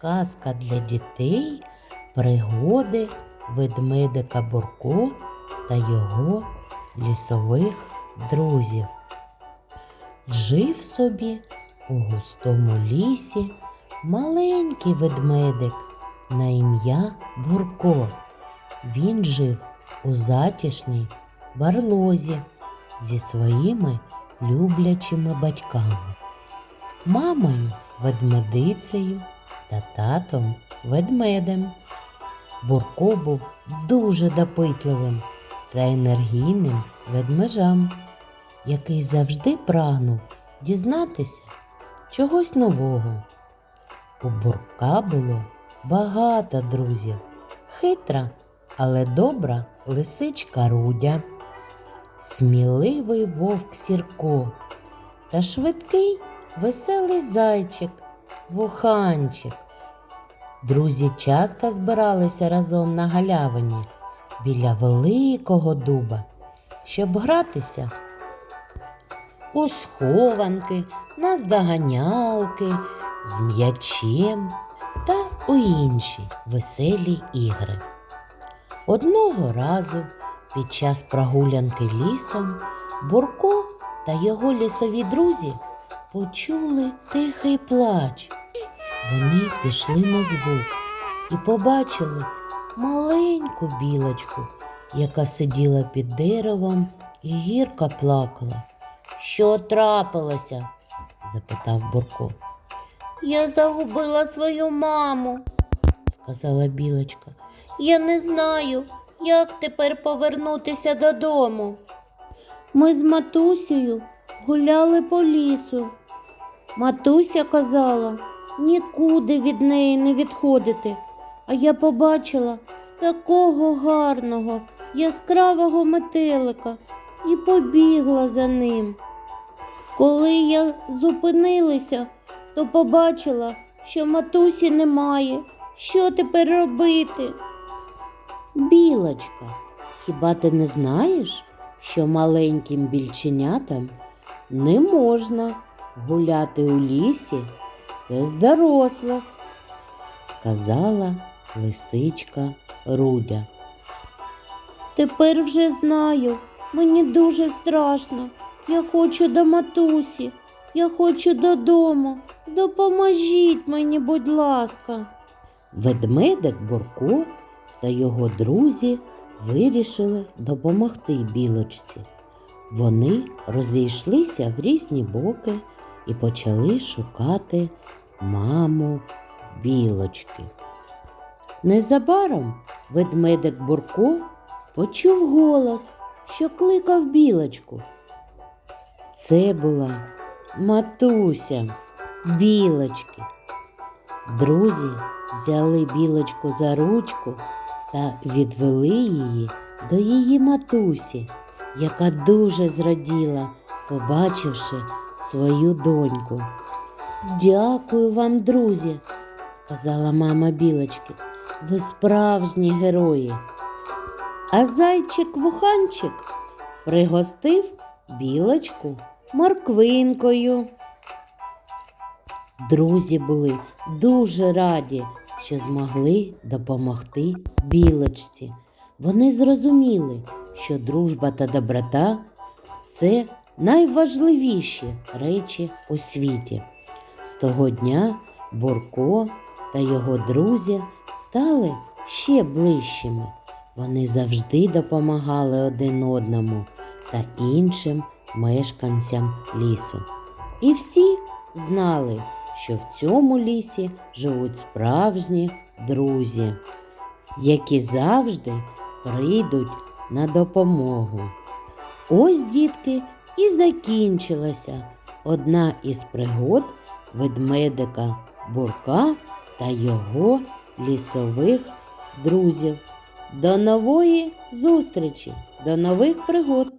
Казка для дітей, пригоди ведмедика Бурко та його лісових друзів. Жив собі у густому лісі маленький ведмедик на ім'я Бурко. Він жив у затішній барлозі зі своїми люблячими батьками, мамою ведмедицею та татом ведмедем. Бурко був дуже допитливим та енергійним ведмежам, який завжди прагнув дізнатися чогось нового. У Бурка було багато друзів, хитра, але добра лисичка Рудя, сміливий вовк Сірко та швидкий веселий зайчик Вуханчик. Друзі часто збиралися разом на галявині біля великого дуба, щоб гратися у схованки, наздоганялки, з м'ячем у інші веселі ігри. Одного разу під час прогулянки лісом Бурко та його лісові друзі почули тихий плач. Вони пішли на звук і побачили маленьку білочку, яка сиділа під деревом і гірко плакала. Що трапилося? запитав Бурко. Я загубила свою маму, сказала білочка. Я не знаю, як тепер повернутися додому. Ми з матусею гуляли по лісу. Матуся казала нікуди від неї не відходити, а я побачила такого гарного, яскравого метелика і побігла за ним. Коли я зупинилася, то побачила, що матусі немає. Що тепер робити? Білочка, хіба ти не знаєш, що маленьким більченятам не можна гуляти у лісі без дорослих, сказала лисичка Рудя. Тепер вже знаю, мені дуже страшно. Я хочу до матусі, я хочу додому. Допоможіть мені, будь ласка. Ведмедик Бурко та його друзі вирішили допомогти білочці. Вони розійшлися в різні боки і почали шукати маму білочки. Незабаром ведмедик Бурко почув голос, що кликав білочку. Це була матуся білочки. Друзі взяли білочку за ручку та відвели її до її матусі, яка дуже зраділа, побачивши свою доньку. Дякую вам, друзі, сказала мама білочки. Ви справжні герої. А зайчик вуханчик пригостив білочку морквинкою. Друзі були дуже раді, що змогли допомогти білочці. Вони зрозуміли, що дружба та доброта це найважливіші речі у світі. З того дня Бурко та його друзі стали ще ближчими. Вони завжди допомагали один одному та іншим мешканцям лісу. І всі знали, що в цьому лісі живуть справжні друзі, які завжди прийдуть на допомогу. Ось, дітки, і закінчилася одна із пригод ведмедика Бурка та його лісових друзів. До нової зустрічі, до нових пригод!